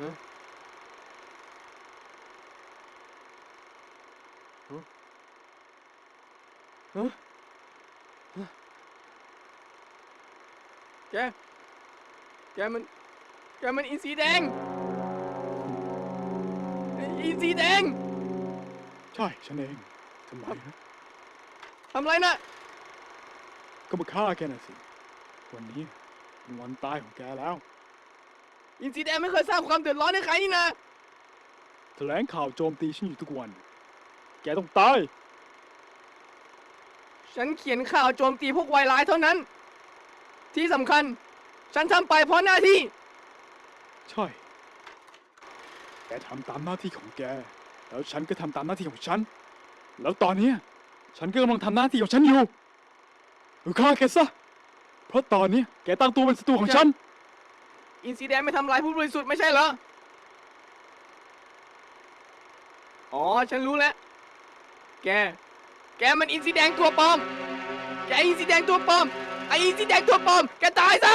ฮะฮะฮะฮะแก แกมัน แกมันอินทรีแดงอินทรีแดง ใช่ ฉันเองทำไมนะทำไรนะก็มาฆ่าแกน่ะสิ วันนี้เป็นวันตายของแกแล้ว อินทรีแดงไม่เคยสร้างความเดือดร้อนให้ใครนี่นะแถลงข่าวโจมตีฉันอยู่ทุกวัน แกต้องตาย ฉันเขียนข่าวโจมตีพวกวายร้ายเท่านั้น ที่สำคัญ ฉันทำไปเพราะหน้าที่ ใช่ แกทำตามหน้าที่ของแก แล้วฉันก็ทำตามหน้าที่ของฉัน แล้วตอนเนี้ยฉันก็กำลังทำหน้าที่ของฉันอยู่เออฆ่าแกซะ เพราะตอนเนี้ยแกตั้งตัวเป็นศัตรูของฉัน อินซีแดงไม่ทำลายผู้บริสุทธิ์ไม่ใช่เหรอ อ๋อ ฉันรู้แล้ว แก แกมันอินซีแดงตัวปลอม แกอินซีแดงตัวปลอม ไออินซีแดงตัวปลอม แกตายซะ